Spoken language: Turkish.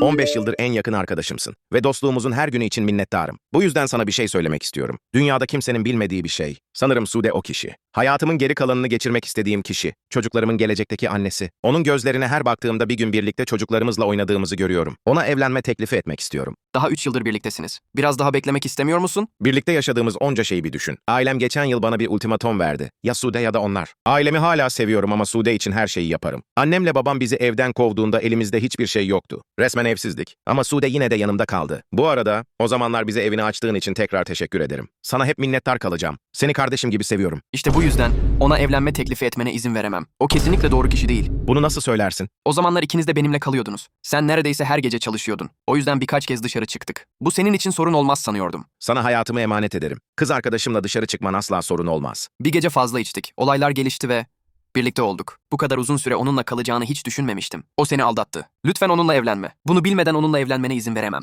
15 yıldır en yakın arkadaşımsın ve dostluğumuzun her günü için minnettarım. Bu yüzden sana bir şey söylemek istiyorum. Dünyada kimsenin bilmediği bir şey. Sanırım Sude o kişi. Hayatımın geri kalanını geçirmek istediğim kişi. Çocuklarımın gelecekteki annesi. Onun gözlerine her baktığımda bir gün birlikte çocuklarımızla oynadığımızı görüyorum. Ona evlenme teklifi etmek istiyorum. Daha 3 yıldır birliktesiniz. Biraz daha beklemek istemiyor musun? Birlikte yaşadığımız onca şeyi bir düşün. Ailem geçen yıl bana bir ultimatom verdi. Ya Sude ya da onlar. Ailemi hala seviyorum ama Sude için her şeyi yaparım. Annemle babam bizi evden kovduğunda elimizde hiçbir şey yoktu. Resmen evsizdik. Ama Sude yine de yanımda kaldı. Bu arada o zamanlar bize evini açtığın için tekrar teşekkür ederim. Sana hep minnettar kalacağım. Seni kardeşim gibi seviyorum. İşte bu yüzden ona evlenme teklifi etmene izin veremem. O kesinlikle doğru kişi değil. Bunu nasıl söylersin? O zamanlar ikiniz de benimle kalıyordunuz. Sen neredeyse her gece çalışıyordun. O yüzden birkaç kez dışarı çıktık. Bu senin için sorun olmaz sanıyordum. Sana hayatımı emanet ederim. Kız arkadaşımla dışarı çıkman asla sorun olmaz. Bir gece fazla içtik. Olaylar gelişti ve birlikte olduk. Bu kadar uzun süre onunla kalacağını hiç düşünmemiştim. O seni aldattı. Lütfen onunla evlenme. Bunu bilmeden onunla evlenmene izin veremem.